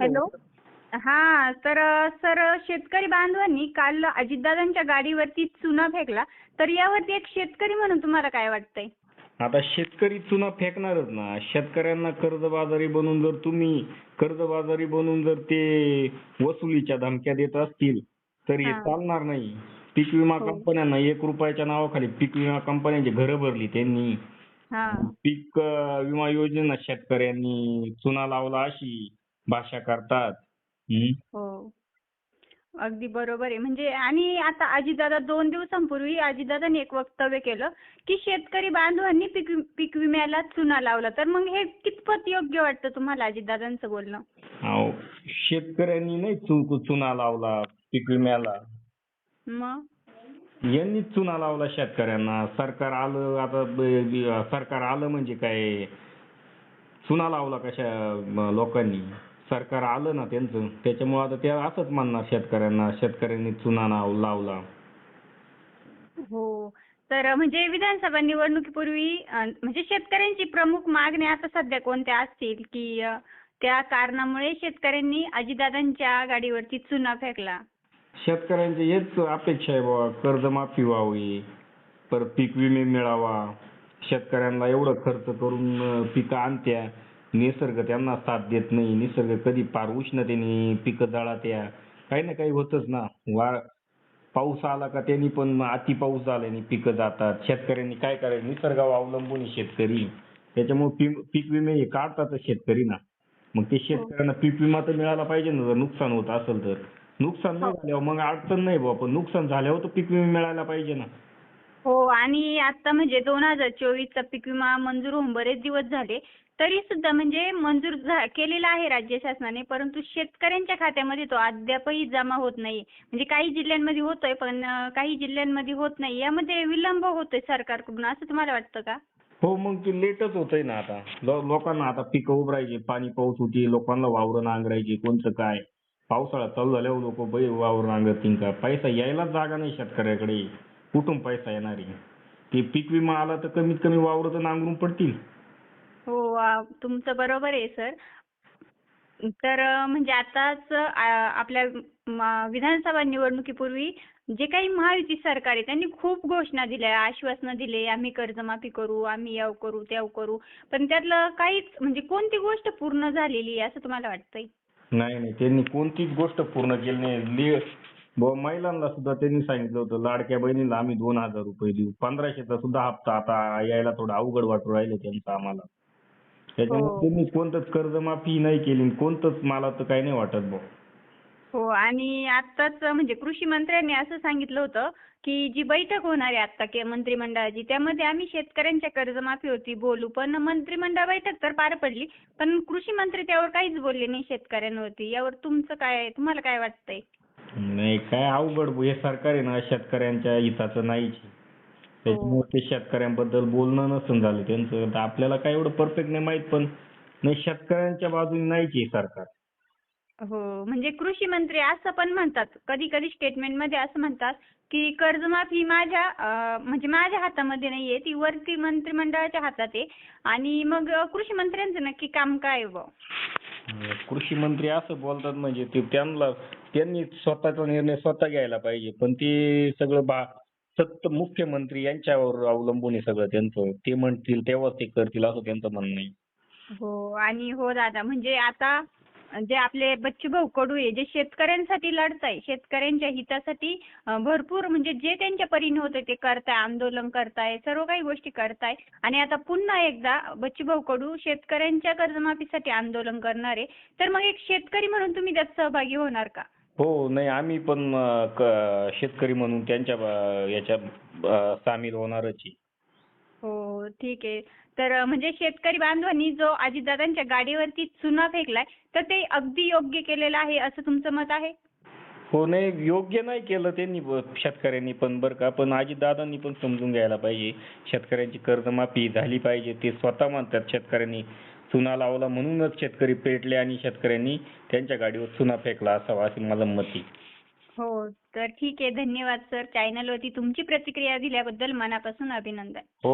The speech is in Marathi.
हॅलो. हा तर सर शेतकरी बांधवांनी काल अजितदादांच्या गाडीवरती चुना फेकला. तर यावरती एक शेतकरी म्हणून तुम्हाला काय वाटतंय? आता शेतकरी चुना फेकणारच ना. शेतकऱ्यांना कर्जबाजारी बनवून जर तुम्ही कर्जबाजारी बनवून जर ते वसुलीच्या धमक्या देत असतील तर हे हा. चालणार नाही. पीक विमा हो. कंपन्यांना एक रुपयाच्या नावाखाली पीक विमा कंपन्यांची घरं भरली त्यांनी. हा. पीक अं, विमा योजनेला शेतकऱ्यांनी चुना लावला अशी. भाषा करतात. हो. अगदी बरोबर आहे. म्हणजे आणि आता अजितदादा दोन दिवसांपूर्वी अजितदादांनी एक वक्तव्य केलं की शेतकरी बांधवांनी पीक विम्याला चुना लावला. तर मग हे कितपत योग्य वाटतं तुम्हाला अजितदादांचं बोलणं? अहो, शेतकऱ्यांनी नाही चुना लावला पीक विम्याला. मग? यांनीच चुना लावला शेतकऱ्यांना. सरकार आलं आता सरकार आलं म्हणजे काय? चुना लावला कशा लोकांनी? सरकार आलं ना त्यांचं त्याच्यामुळे आता ते असंच म्हणणार शेतकऱ्यांना शेतकऱ्यांनी चुना नाव लावला. हो तर म्हणजे विधानसभा निवडणुकीपूर्वी अं, म्हणजे शेतकऱ्यांची प्रमुख मागणी आता सध्या कोणत्या असतील की अं, त्या कारणामुळे शेतकऱ्यांनी अजितदादांच्या गाडीवरती चुना फेकला? शेतकऱ्यांची हेच अपेक्षा आहे बाबा कर्जमाफी व्हावी परत पीक विमे मिळावा शेतकऱ्यांना एवढं खर्च करून अं, पिकं आणत्या. निसर्ग त्यांना साथ देत नाही. निसर्ग कधी पार उष्णतेने पिकं जळात्या. काही ना काही होतच ना. वा पाऊस आला का त्यांनी पण अति पाऊस झाल्याने पिकं जातात. शेतकऱ्यांनी काय करायचं? निसर्गावर अवलंबून आहे शेतकरी. त्याच्यामुळे पीक पीक विमे हे काढतातच शेतकरी ना. मग ते शेतकऱ्यांना पीक विमा तर मिळाला पाहिजे ना जर नुकसान होत असेल तर. नुकसान नाही झाल्यावर मग अडचण नाही बुवा. पण नुकसान झाल्यावर तर पीक विमा मिळायला पाहिजे ना. हो आणि आता म्हणजे दोन हजार चोवीसचा पीक विमा मंजूर होऊन बरेच दिवस झाले. तरी सुद्धा म्हणजे मंजूर झा- केलेला आहे राज्य शासनाने परंतु शेतकऱ्यांच्या खात्यामध्ये तो अद्यापही जमा होत नाही. म्हणजे काही जिल्ह्यांमध्ये होतोय पण काही जिल्ह्यांमध्ये होत नाही. यामध्ये विलंब होतोय सरकारकडून असं तुम्हाला वाटतं का? हो मग ते लेटच होतंय ना आता. लो- लोकांना आता पिकं उभरायची पाणी पाऊस होती लोकांना वावरं नांगरायची कोणतं काय? पावसाळा चालू झाल्यावर लोक बै वावर नांगरतील का? पैसा यायलाच जागा नाही शेतकऱ्याकडे. कुठून पैसा येणार आहे? ते पीक विमा आला तर कमीत कमी वावर तर नांगरून पडतील. हो तुमचं बरोबर आहे सर. तर म्हणजे आताच आपल्या विधानसभा निवडणुकीपूर्वी जे काही महायुती सरकार आहे त्यांनी खूप घोषणा दिल्या आश्वासनं दिले आम्ही कर्जमाफी करू आम्ही याव करू त्याव करू. पण त्यातलं काहीच म्हणजे कोणती गोष्ट पूर्ण झालेली आहे असं तुम्हाला वाटतंय? नाही नाही त्यांनी कोणतीच गोष्ट पूर्ण केली नाही. बुवा महिलांना सुद्धा त्यांनी सांगितलं होतं लाडक्या बहिणीला आम्ही दोन हजार रुपये देऊ. पंधराशेचा सुद्धा हप्ता आता यायला थोडं अवघड वाटू राहिलं त्यांचं आम्हाला. त्याच्यामुळे हो. त्यांनी कोणतंच कर्जमाफी नाही केली कोणतंच मला तर काही नाही वाटत बुवा हो आणि आत्ताच म्हणजे कृषी मंत्र्यांनी असं सांगितलं होतं की जी बैठक होणार आहे आता के मंत्रिमंडळाची त्यामध्ये आम्ही शेतकऱ्यांच्या कर्जमाफीवरती बोलू पण मंत्रिमंडळ बैठक तर पार पडली पण कृषी मंत्री त्यावर काहीच बोलले नाही शेतकऱ्यांवरती. यावर तुमचं काय तुम्हाला काय वाटतंय? नाही काय अवघड. हे सरकार आहे ना शेतकऱ्यांच्या हिताचं नाहीच. त्याच्यामुळे ते शेतकऱ्यांबद्दल बोलणं नसून झालं त्यांचं. आता आपल्याला काय एवढं परफेक्ट नाही माहीत पण नाही शेतकऱ्यांच्या बाजूने नाहीच आहे सरकार. हो म्हणजे कृषी मंत्री असं पण म्हणतात. कधी कधी स्टेटमेंटमध्ये असं म्हणतात की कर्जमाफी माझ्या म्हणजे माझ्या हातामध्ये नाहीये ती वरती मंत्रिमंडळाच्या हातात आहे. आणि मग कृषी मंत्र्यांचं नक्की काम काय आहे बुवा? कृषी मंत्री असं बोलतात म्हणजे ते त्यांना त्यांनी स्वतःचा निर्णय स्वतः घ्यायला पाहिजे. पण ते सगळं बा सत्त मुख्यमंत्री यांच्यावर अवलंबून आहे सगळं त्यांचं. ते म्हणतील तेव्हाच ते करतील असं त्यांचं म्हणणं आहे. हो आणि हो दादा म्हणजे आता जे आपले बच्चूभाऊ कडू आहे जे शेतकऱ्यांसाठी लढताय शेतकऱ्यांच्या हितासाठी भरपूर म्हणजे जे त्यांच्या परीने होते ते करताय आंदोलन करताय सर्व काही गोष्टी करताय. आणि आता पुन्हा एकदा बच्चूभाऊ कडू शेतकऱ्यांच्या कर्जमाफीसाठी आंदोलन करणार. आहे तर मग एक शेतकरी म्हणून तुम्ही त्यात सहभागी होणार का? हो नाही आम्ही पण शेतकरी म्हणून त्यांच्या याच्या सामील होणारच आहे. हो ठीक आहे. तर म्हणजे शेतकरी बांधवांनी जो अजितदादांच्या गाडीवरती चुना फेकलाय तर ते अगदी योग्य केलेलं आहे असं तुमचं मत आहे? हो नाही योग्य नाही केलं त्यांनी ब- शेतकऱ्यांनी पण बरं का पण अजितदादांनी पण समजून घ्यायला पाहिजे. शेतकऱ्यांची कर्जमाफी झाली पाहिजे ते स्वतः म्हणतात शेतकऱ्यांनी चुना लावला म्हणूनच शेतकरी पेटले आणि शेतकऱ्यांनी त्यांच्या गाडीवर चुना फेकला असावा असे माझं मत आहे. हो तर ठीक आहे. धन्यवाद सर. चॅनलवरती तुमची प्रतिक्रिया दिल्याबद्दल मनापासून अभिनंदन. हो.